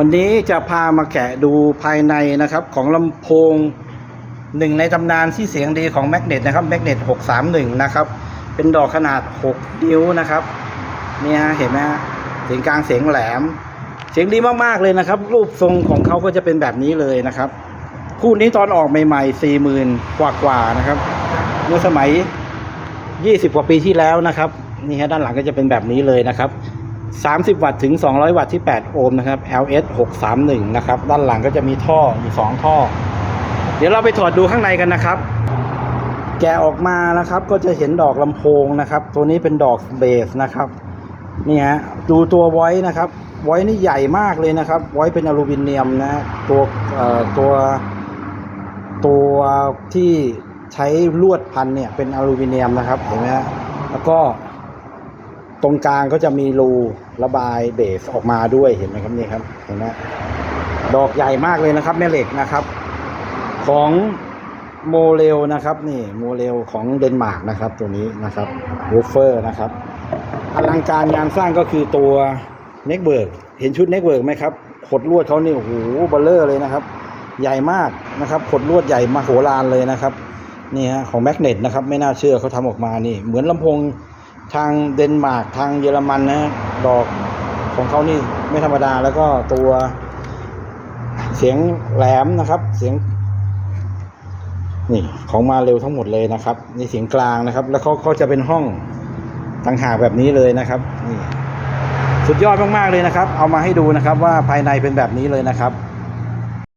วันนี้จะพามาแกะดูภายในนะครับของลำโพงหนึ่งในตำนานที่เสียงดีของแมกเนตนะครับแมกเนต631 นะครับ เป็นดอกขนาด 6 นิ้วนะครับเนี่ยเห็นไหมเสียงกลางเสียงแหลม เสียงดีมากๆเลยนะครับ รูปทรงของเขาก็จะเป็นแบบนี้เลยนะครับ คู่นี้ตอนออกใหม่ๆ40,000กว่าๆนะครับ เมื่อสมัย 20 กว่าปีที่แล้วนะครับ นี่ฮะด้านหลังก็จะเป็นแบบนี้เลยนะครับ 30 วัตต์ถึง 200 วัตต์ที่ 8 โอห์มนะครับ LS 631 นะครับ ด้านหลังก็จะมีท่ออยู่ 2 ท่อ เดี๋ยวเราไปถอดดูข้างในกันนะครับ แกะออกมานะครับ ก็จะเห็นดอกลำโพงนะครับ ตัวนี้เป็นดอกเบสนะครับนี่ฮะดูตัวไว้นะครับ ไว้นี่ใหญ่มากเลยนะครับ ไว้เป็นอลูมิเนียมนะตัวตัวตัวที่ใช้ลวดพันเนี่ยเป็นอลูมิเนียมนะครับเห็นไหมฮะแล้วก็ ตรงกลางก็จะมีรูระบายเบสออกมาด้วยเห็นไหมครับนี่ครับเห็นไหมดอกใหญ่มากเลยนะครับแม่เหล็กนะครับ ของโมเรลนะครับนี่โมเรลของเดนมาร์กนะครับ ตัวนี้นะครับวูฟเฟอร์นะครับอลังการงานสร้างก็คือตัวเน็กเบิร์กเห็นชุดเน็กเบิร์กไหมครับขดลวดเขานี่โอ้โหเบลเลอร์เลยนะครับ ใหญ่มากนะครับขดลวดใหญ่มโหฬารเลยนะครับนี่ฮะของแมกเนตนะครับ ไม่น่าเชื่อเขาทำออกมานี่ เหมือนลำโพง ทางเดนมาร์กทางเยอรมันนะดอกของเขานี่ไม่ธรรมดาแล้วก็ตัวเสียงแหลมนะครับ เสียง นี่ของมาเร็วทั้งหมดเลยนะครับนี่เสียงกลางนะครับ แล้วเขาเขาจะเป็นห้องต่างหากแบบนี้เลยนะครับนี่สุดยอดมากๆเลยนะครับ เอามาให้ดูนะครับว่าภายในเป็นแบบนี้เลยนะครับ